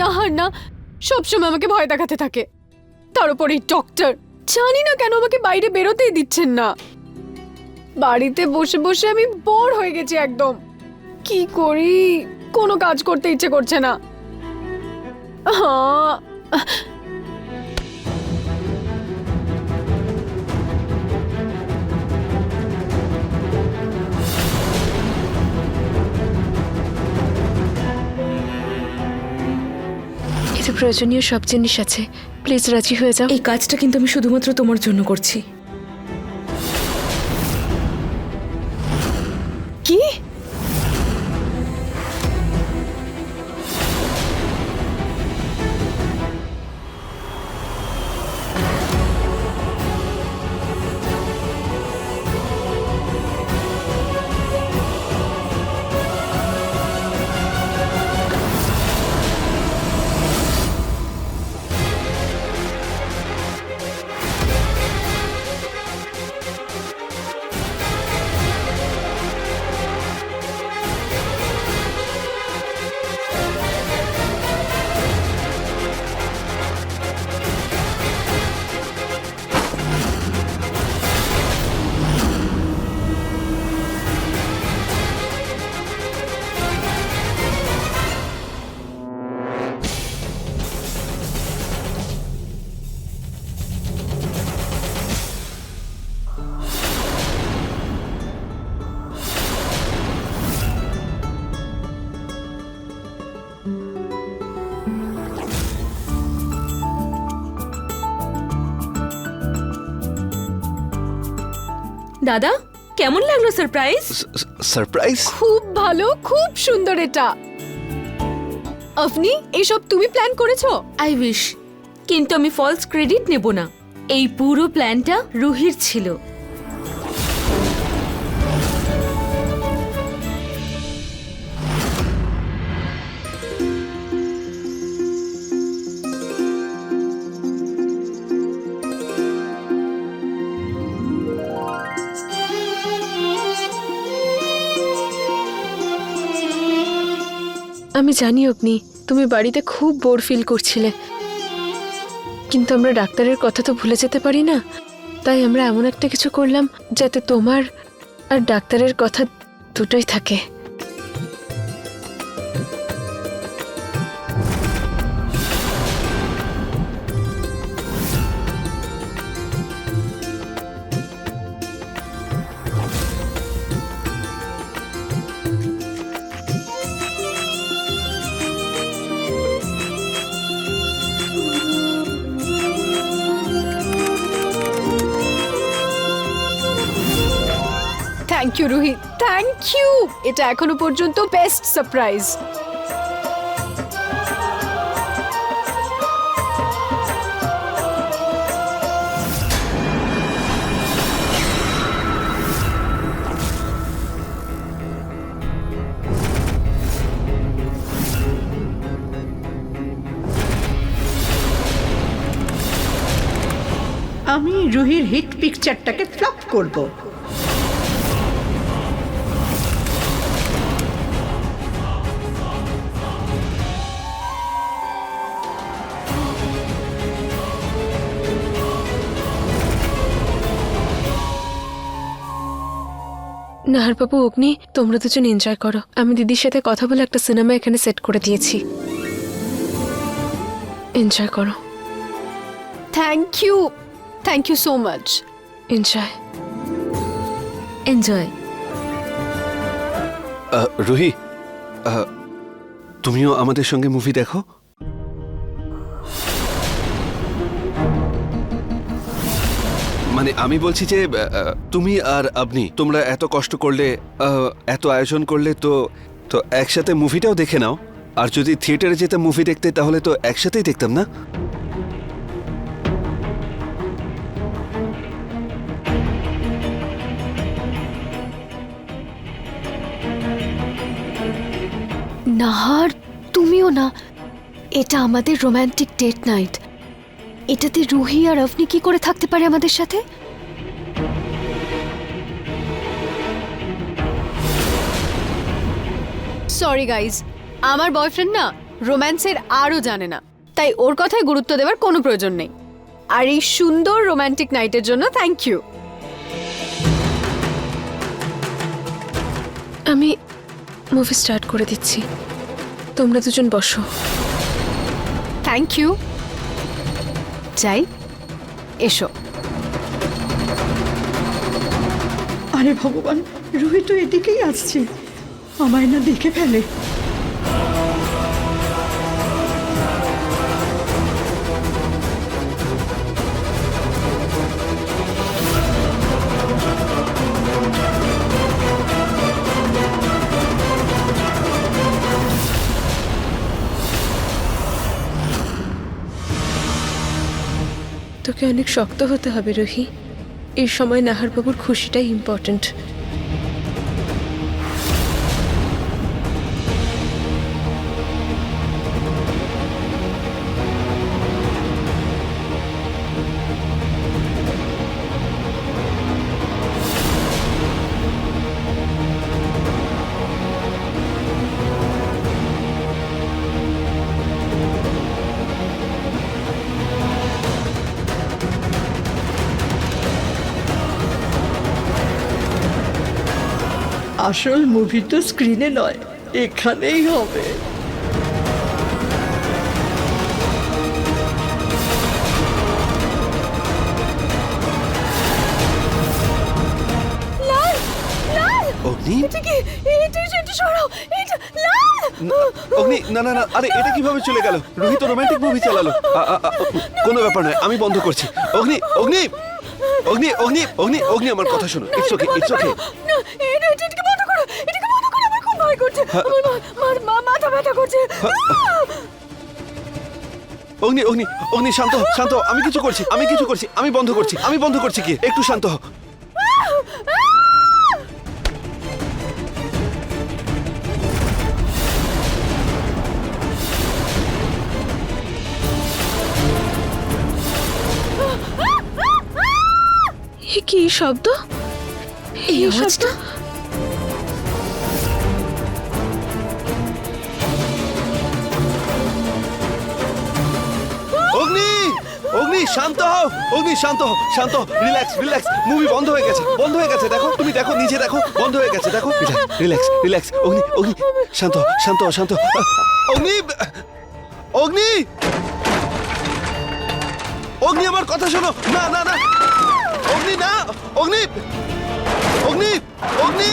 নাহার না, সবসময় আমাকে ভয় দেখাতে থাকে। তার উপর এই ডক্টর জানি না কেন আমাকে বাইরে বেরোতেই দিচ্ছেন না। বাড়িতে বসে বসে আমি বোর হয়ে গেছি একদম। কি করি? কোনো কাজ করতে ইচ্ছে করছে না। এতে প্রয়োজনীয় সব জিনিস আছে। প্লিজ রাজি হয়ে যাও। এই কাজটা কিন্তু আমি শুধুমাত্র তোমার জন্য করছি। দাদা কেমন লাগল সারপ্রাইজ সারপ্রাইজ খুব ভালো খুব সুন্দর এটা। আপনি এসব তুমি প্ল্যান করেছ? আই উইশ কিন্তু আমি ফলস ক্রেডিট নেব না। এই পুরো প্ল্যানটা রুহির ছিল। আমি জানি, অগ্নি, তুমি বাড়িতে খুব বোর ফিল করছিলে। কিন্তু আমরা ডাক্তারের কথা তো ভুলে যেতে পারি না। তাই আমরা এমন একটা কিছু করলাম যাতে তোমার আর ডাক্তারের কথা দুটোই থাকে। ইউ রুহি থ্যাংক ইউ এটা এখনও পর্যন্ত বেস্ট সারপ্রাইজ আমি রুহির হিট পিকচারটাকে ফ্লপ করব। নাহারবাবু অগ্নি তোমরা দুজন এনজয় করো। আমি দিদির সাথে কথা বলে একটা সিনেমা এখানে সেট করে দিয়েছি। এনজয় করো। Thank you thank you so much enjoy enjoy Ruhi আহ, তুমিও আমাদের সঙ্গে মুভি দেখো? মানে আমি বলছি যে তুমি আর আপনি তোমরা এত কষ্ট করলে আহ, এত আয়োজন করলে তো তো একসাথে মুভিটাও দেখে নাও। আর যদি থিয়েটারে যেতে মুভি দেখতে তাহলে তো একসাথেই দেখতাম না? নাহার তুমিও না। এটা আমাদের রোমান্টিক ডেট নাইট এটাতে রুহি আর আপনি কি করে থাকতে পারে আমাদের সাথে? সরি গাইজ আমার বয়ফ্রেন্ড না রোম্যান্সের আরও জানে না। তাই ওর কথায় গুরুত্ব দেওয়ার কোনো প্রয়োজন নেই। আর এই সুন্দর রোমান্টিক নাইটের জন্য থ্যাংক ইউ আমি মুভি স্টার্ট করে দিচ্ছি। তোমরা দুজন বসো। থ্যাংক ইউ যাই এসো। আরে ভগবান রুহি তো এদিকেই আসছে। আমায় না দেখে ফেলে। অনেক শক্ত হতে হবে রোহি। এই সময় নাহারবাবুর খুশিটাই ইম্পর্ট্যান্ট আসল মুভি তো স্ক্রিনে নয় এখানেই হবে। অগ্নি? এটা কি? এটা এটা সরাও! এটা লাল! অগ্নি না না না আরে এটা কীভাবে চলে গেল? রোহিত তো রোমান্টিক মুভি চালালো কোনো ব্যাপার নয় আমি বন্ধ করছি। অগ্নি অগ্নি! অগ্নি অগ্নি অগ্নি অগ্নি আমার কথা শোনো। ইটস ওকে ইটস ওকে করছে। আমার মা- মাথা ব্যথা করছে। অগ্নি অগ্নি অগ্নি শান্ত শান্ত আমি কিছু করছি আমি কিছু করছি আমি বন্ধ করছি আমি বন্ধ করছি কি একটু শান্ত হও। এ কি শব্দ? এই শব্দ? অগ্নি অগ্নি, শান্ত হও, অগ্নি, শান্ত হও, শান্ত রিল্যাক্স রিল্যাক্স মুভি বন্ধ হয়ে গেছে, বন্ধ হয়ে গেছে, দেখো, তুমি দেখো, নিজে দেখো, বন্ধ হয়ে গেছে, দেখো রিল্যাক্স রিল্যাক্স অগ্নি অগ্নি, শান্ত শান্ত শান্ত অগ্নি অগ্নি অগ্নি, আমার কথা শোনো, না না না, অগ্নি না, অগ্নি অগ্নি অগ্নি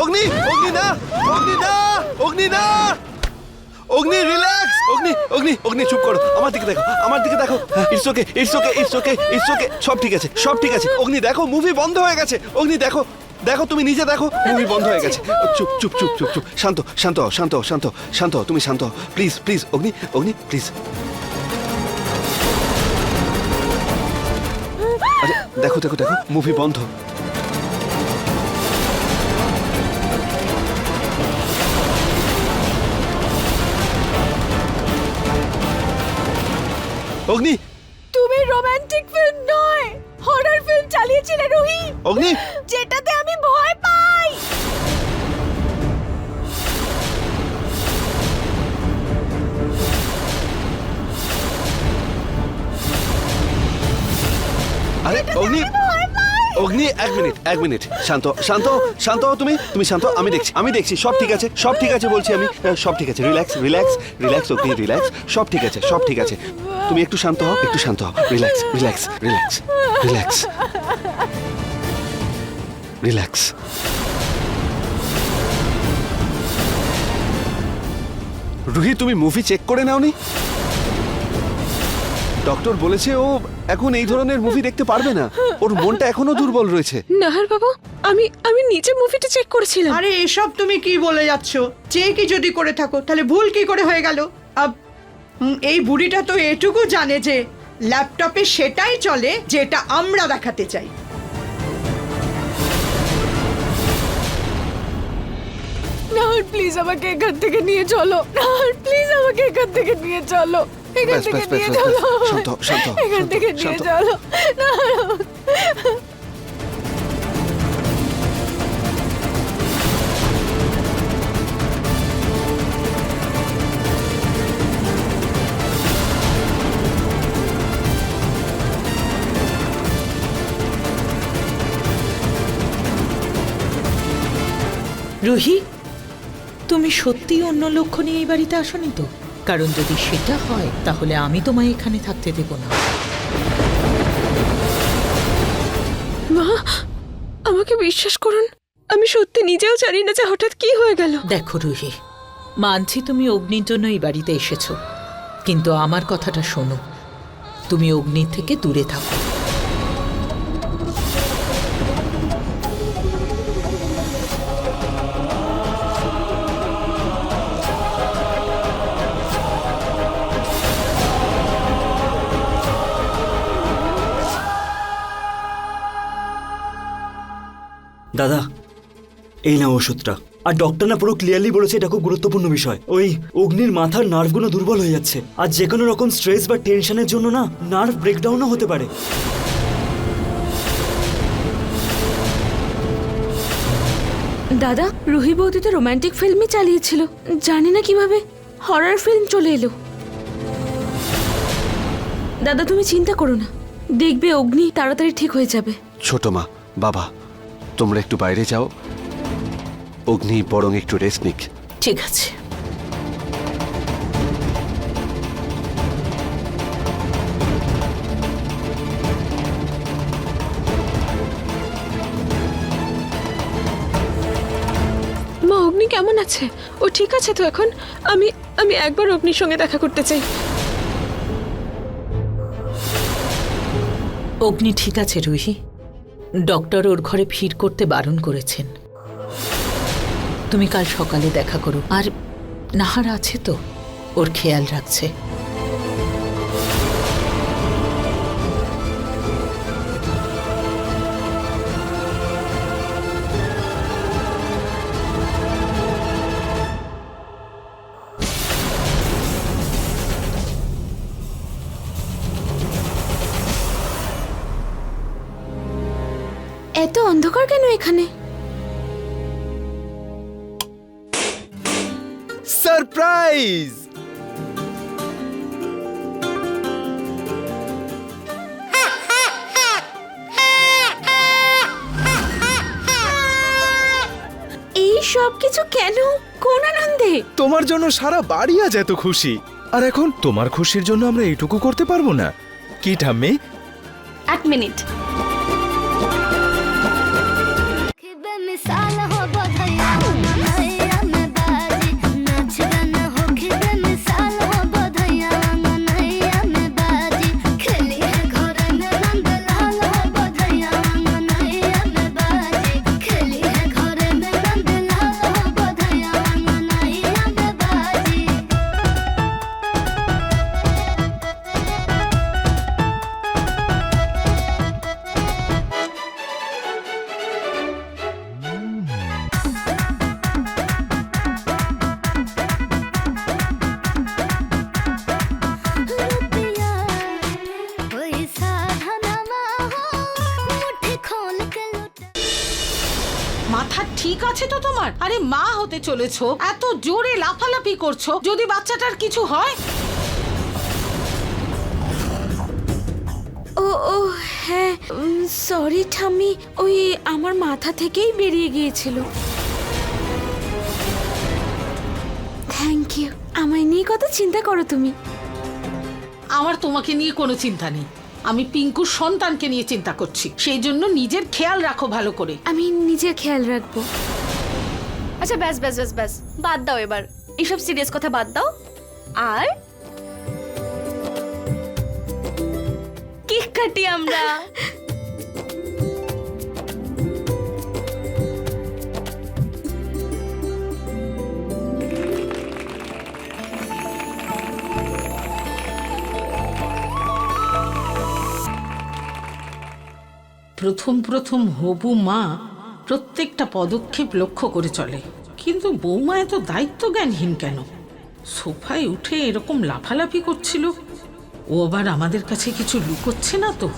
অগ্নি অগ্নি, না অগ্নি না অগ্নি, না অগ্নি রিল্যাক্স অগ্নি অগ্নি অগ্নি, চুপ করো। আমার দিকে দেখো, আমার দিকে দেখো। It's okay it's okay it's okay it's okay সব ঠিক আছে, সব ঠিক আছে। অগ্নি, দেখো মুভি বন্ধ হয়ে গেছে। অগ্নি, দেখো দেখো, তুমি নিজে দেখো মুভি বন্ধ হয়ে গেছে। চুপ চুপ চুপ চুপ চুপ। শান্ত শান্ত শান্ত শান্ত শান্ত, তুমি শান্ত। Please please Agni Agni please দেখো দেখো দেখো মুভি বন্ধ। অগ্নি! তুমি রোমান্টিক ফিল্ম নয় হরর ফিল্ম চালিয়েছিলে রুহি অগ্নি! যেটাতে আমি ভয় পাই। আরে অগ্নি! অগ্নি এক মিনিট এক মিনিট। শান্ত শান্ত শান্ত হও তুমি। তুমি শান্ত আমি দেখছি আমি দেখছি সব ঠিক আছে সব ঠিক আছে বলছি আমি। সব ঠিক আছে relax relax relax Agni relax সব ঠিক আছে সব ঠিক আছে। তুমি একটু শান্ত হও একটু শান্ত হও। Relax relax relax relax relax Ruhi তুমি মুভি চেক করে নাওনি? ডক্টর বলেছে ও এখন এই ধরনের মুভি দেখতে পারবে না। ওর মনটা এখনও দুর্বল রয়েছে। নাহারবাবু আমি আমি নিচে মুভিটা চেক করেছিলাম। আরে এসব তুমি কি বলে যাচ্ছ? চেকই যদি করে থাকো তাহলে ভুল কি করে হয়ে গেল? আব, এই বুড়িটা তো এটুকু জানে যে ল্যাপটপে সেটাই চলে যেটা আমরা দেখাতে চাই। নাহর প্লিজ আমাকে এখান থেকে নিয়ে চলো। নাহর প্লিজ আমাকে এখান থেকে নিয়ে চলো। এখান থেকে নিয়ে চলো। এখান থেকে নিয়ে চলো। নাহর রুহি তুমি সত্যিই অন্য লক্ষ্য নিয়ে এই বাড়িতে আসনি তো? কারণ যদি সেটা হয় তাহলে আমি তোমায় এখানে থাকতে দেব না। মা আমাকে বিশ্বাস করুন আমি সত্যি নিজেও জানি না যে হঠাৎ কি হয়ে গেল। দেখো রুহি মানছি তুমি অগ্নির জন্য এই বাড়িতে এসেছ কিন্তু আমার কথাটা শোনো। তুমি অগ্নির থেকে দূরে থাকো। দাদা এই না ওষুধটা। আর ডক্টর না পুরো ক্লিয়ারলি বলেছে এটা খুব গুরুত্বপূর্ণ বিষয়। ওই অগ্নির মাথার নার্ভগুলো দুর্বল হয়ে যাচ্ছে। আর যে কোনো রকম স্ট্রেস বা টেনশনের জন্য না নার্ভ ব্রেকডাউনও হতে পারে। দাদা রুহি বৌদি তো রোমান্টিক ফিল্মই চালিয়েছিল। জানি না কীভাবে হরর ফিল্ম চলে এলো। দাদা তুমি চিন্তা করো না। দেখবে অগ্নি তাড়াতাড়ি ঠিক হয়ে যাবে। ছোট মা বাবা তোমরা একটু বাইরে যাও। অগ্নি বরং একটু রেস্ট নিক। ঠিক আছে। মা অগ্নি কেমন আছে? ও ঠিক আছে তো এখন? আমি আমি একবার অগ্নির সঙ্গে দেখা করতে চাই। অগ্নি ঠিক আছে রুহি। ডক্টর ওর ঘরে ভিড় করতে বারণ করেছেন। তুমি কাল সকালে দেখা করো। আর নাহার আছে তো, ওর খেয়াল রাখছে। এত অন্ধকার কেন এখানে? সারপ্রাইজ! এই সব কিছু কেন? কোন আনন্দে? তোমার জন্য সারা বাড়ি আজ এত খুশি। আর এখন তোমার খুশির জন্য আমরা এইটুকু করতে পারব না। কি ঠাম্মি? এক মিনিট। মাথা ঠিক আছে তো তোমার? আরে মা হতে চলেছো। এত জোরে লাফালাফি করছ যদি বাচ্চাটার কিছু হয়? ও ও হ্যাঁ সরি ঠাম্মি ওই আমার মাথা থেকেই বেরিয়ে গিয়েছিল। থ্যাংক ইউ আমায় নিয়ে কত চিন্তা করো তুমি? আমার তোমাকে নিয়ে কোনো চিন্তা নেই। আমি পিঙ্কুর সন্তানকে নিয়ে চিন্তা করছি। সেই জন্য নিজের খেয়াল রাখো ভালো করে। আমি নিজের খেয়াল রাখব। আচ্ছা ব্যাস ব্যাস ব্যাস ব্যাস, বাদ দাও এবার। এইসব সিরিয়াস কথা বাদ দাও। আর? কেক কাটি আমরা। প্রথম প্রথম হবু মা প্রত্যেকটা পদক্ষেপ লক্ষ্য করে চলে। কিন্তু বৌমা এত দায়িত্ব জ্ঞানহীন কেন? সোফায় উঠে এরকম লাফালাফি করছিল। ও আবার আমাদের কাছে কিছু লুকোচ্ছে না তো?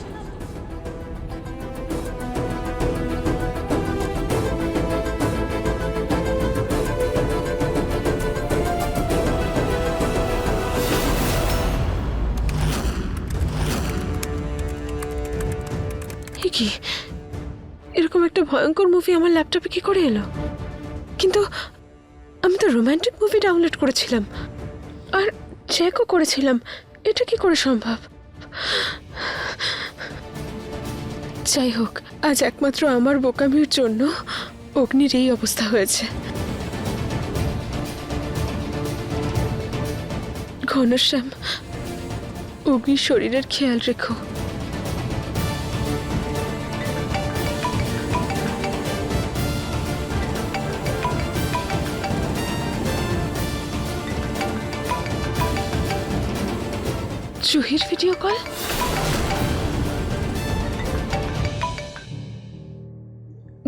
এ কি? এরকম একটা ভয়ঙ্কর মুভি আমার ল্যাপটপে কি করে এলো? কিন্তু আমি তো রোম্যান্টিক মুভি ডাউনলোড করেছিলাম। আর চেকও করেছিলাম। এটা কি করে সম্ভব? যাই হোক, আজ একমাত্র আমার বোকামির জন্য অগ্নির এই অবস্থা হয়েছে। ঘনশ্যাম, অগ্নির শরীরের খেয়াল রেখো। জুহির ভিডিও কল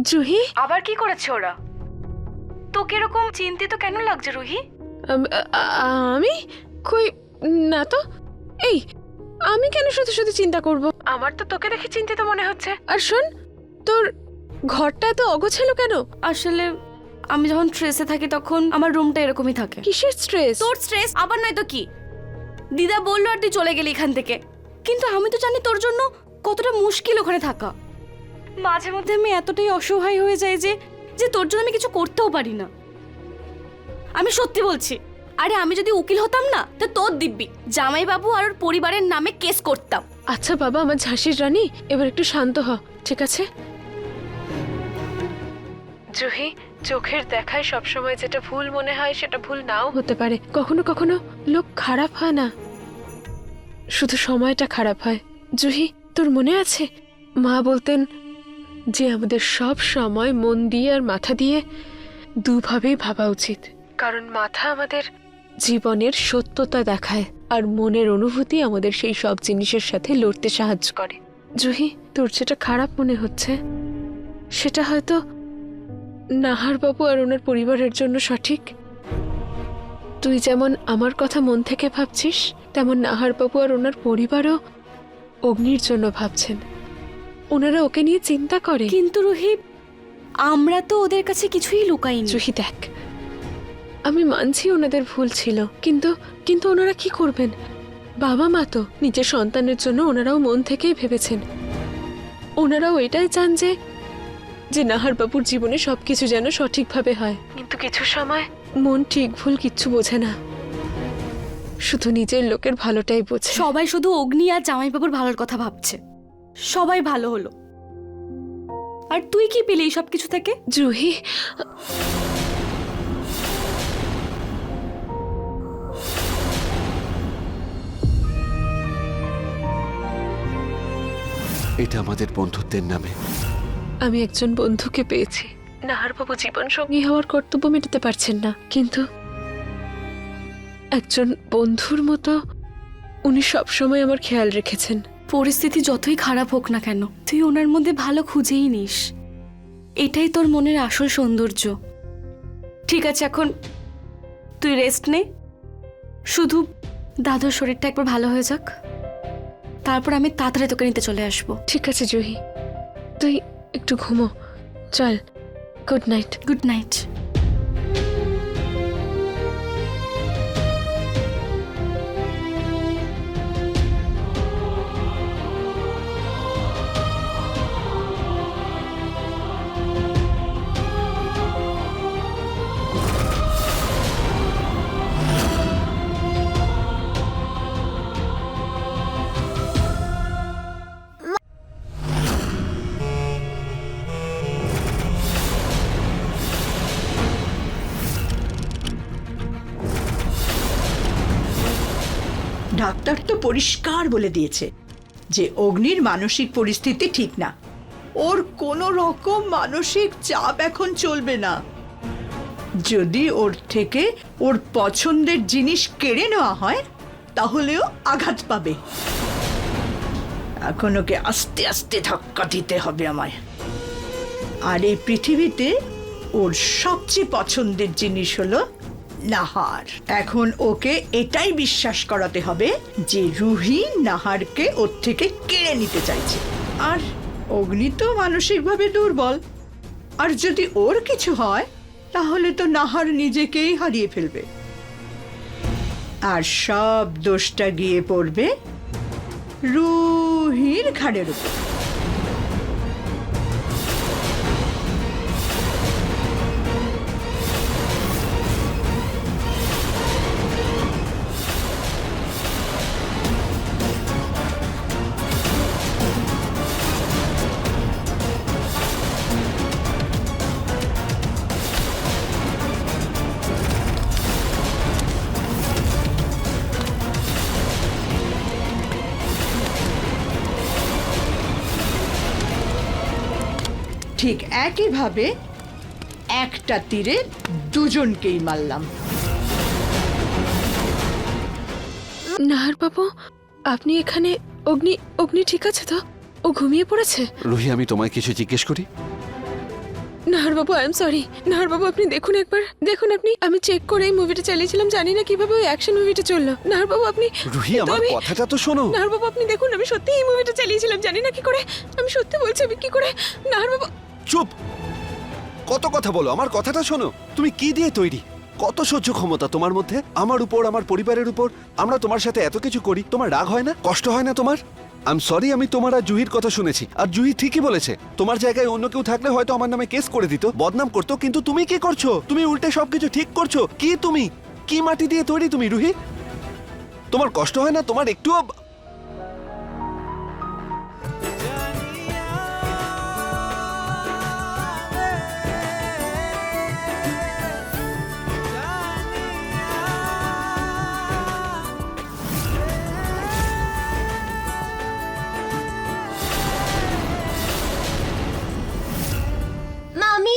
জুহি আবার কি করেছে ওরা? তোকে এরকম চিন্তিত কেন লাগছে রুহি? আম, কই না তো? এই আমি কেন শুধু শুধু চিন্তা করব? আমার তো তোকে দেখে চিন্তিত মনে হচ্ছে। আর শোন তোর ঘরটা তো অগোছালো কেন? আসলে আমি যখন স্ট্রেসে থাকি তখন আমার রুমটা এরকমই থাকে। কিসের স্ট্রেস তোর স্ট্রেস আবার নয় তো কি? দিদা বলল আর তুই চলে গেলি এখান থেকে। কিন্তু আমি তো জানি তোর জন্য কতটা মুশকিল ওখানে থাকা। মাঝে মধ্যে আমি এতটাই অসহায় হয়ে যাই যে যে তোর জন্য আমি কিছু করতেও পারি না। আমি সত্যি বলছি আরে আমি যদি উকিল হতাম না তো তোর দিব্যি জামাইবাবু আর ওর পরিবারের নামে কেস করতাম। আচ্ছা বাবা আমার ঝাঁসির রানী এবার একটু শান্ত হ ঠিক আছে? জুহি চোখের দেখায় সবসময় যেটা ভুল মনে হয় সেটা ভুল নাও হতে পারে। কখনো কখনো লোক খারাপ হয় না। শুধু সময়টা খারাপ হয়। জুহি, তোর মনে আছে? মা বলতেন যে আমাদের সব সময় মন দিয়ে আর মাথা দিয়ে দুভাবেই ভাবা উচিত। কারণ মাথা আমাদের জীবনের সত্যতা দেখায় আর মনের অনুভূতি আমাদের সেই সব জিনিসের সাথে লড়তে সাহায্য করে। জুহি, তোর যেটা খারাপ মনে হচ্ছে, সেটা হয়তো নাহার বাবু আর ওনার পরিবারের জন্য সঠিক? তুই যেমন আমার কথা মন থেকে ভাবছিস তেমন নাহার বাবু আর ওনার পরিবারও অগ্নির জন্য ভাবছেন। ওনারা ওকে নিয়ে চিন্তা করে। কিন্তু রুহি আমরা তো ওদের কাছে কিছুই লুকাইনি। জুহি দেখ। আমি মানছি ওনাদের ভুল ছিল কিন্তু কিন্তু ওনারা কি করবেন? বাবা মা তো নিজের সন্তানের জন্য ওনারাও মন থেকেই ভেবেছেন। ওনারাও এটাই চান যে যে নাহার বাবুর জীবনে সবকিছু যেন সঠিকভাবে হয়। কিন্তু কিছু সময় মন ঠিক ভুল কিচ্ছু বোঝে না। শুধু নিজের লোকের ভালোটাই বোঝে। সবাই শুধু অগ্নি আর জামাইবাবুর ভালোর কথা ভাবছে। সবাই ভালো হলো। আর তুই কি পেলি এই সব কিছু থেকে? জুহি। এটা আমাদের বন্ধুত্বের নামে। আমি একজন বন্ধুকে পেয়েছি। নাহারবাবু জীবন সঙ্গী হওয়ার কর্তব্য মেটাতে পারছেন না কিন্তু একজন বন্ধুর মতো উনি সবসময় আমার খেয়াল রেখেছেন। পরিস্থিতি যতই খারাপ হোক না কেন তুই ওনার মধ্যে ভালো খুঁজেই নিস। এটাই তোর মনের আসল সৌন্দর্য। ঠিক আছে এখন তুই রেস্ট নে। শুধু দাদুর শরীরটা একবার ভালো হয়ে যাক। তারপর আমি তাড়াতাড়ি তোকে নিতে চলে আসব। ঠিক আছে জুহি। তুই একটু ঘুমো। চল good night good night doctor তো পরিষ্কার বলে দিয়েছে যে অগ্নির মানসিক পরিস্থিতি ঠিক না। ওর কোনো রকম মানসিক চাপ এখন চলবে না। যদি ওর থেকে ওর পছন্দের জিনিস কেড়ে নেওয়া হয়, তাহলেও আঘাত পাবে। এখন ওকে আস্তে আস্তে ধাক্কা দিতে হবে আমায়। আর এই পৃথিবীতে ওর সবচেয়ে পছন্দের জিনিস হলো নাহার। এখন ওকে এটাই বিশ্বাস করাতে হবে যে রুহি নাহারকে ওর থেকে কেড়ে নিতে চাইছে। আর অগ্নি তো মানসিকভাবে দুর্বল। আর যদি ওর কিছু হয়, তাহলে তো নাহার নিজেকেই হারিয়ে ফেলবে। আর সব দোষটা গিয়ে পড়বে রুহির ঘাড়ের উপর। ঠিক একইভাবে একটা তীরে দুজনকেই মারলাম। নাহার বাবু আপনি এখানে অগ্নি অগ্নি ঠিক আছে তো? ও ঘুমিয়ে পড়েছে? রুহি আমি তোমায় কিছু জিজ্ঞেস করি? নাহার বাবু আই এম সরি নাহার বাবু আপনি দেখুন একবার দেখুন আপনি। আমি চেক করে এই মুভিটা চালিয়েছিলাম জানি না কীভাবে ওই অ্যাকশন মুভিটা চলল। নাহার বাবু আপনি রুহি আমার আমি- কথাটা তো শোনো। নাহার বাবু আপনি দেখুন আমি সত্যি এই মুভিটা চালিয়েছিলাম জানি না কি করে। আমি সত্যি বলছি আমি কি করে? নাহার বাবু চুপ। কত কথা বলো, আমার কথাটা শোনো। তুমি কি দিয়ে তৈরি? কত সহ্য ক্ষমতা তোমার মধ্যে? আমার উপর, আমার পরিবারের উপর? আমরা তোমার সাথে এত কিছু করি, তোমার রাগ হয় না? কষ্ট হয় না তোমার? আম সরি আমি তোমার আর জুহির কথা শুনেছি। আর জুহি ঠিকই বলেছে, তোমার জায়গায় অন্য কেউ থাকলে হয়তো আমার নামে কেস করে দিত, বদনাম করতো, কিন্তু তুমি কি করছ? তুমি উল্টে সবকিছু ঠিক করছ? কি তুমি? কি মাটি দিয়ে তৈরি তুমি, রুহি? তোমার কষ্ট হয় না? তোমার একটুও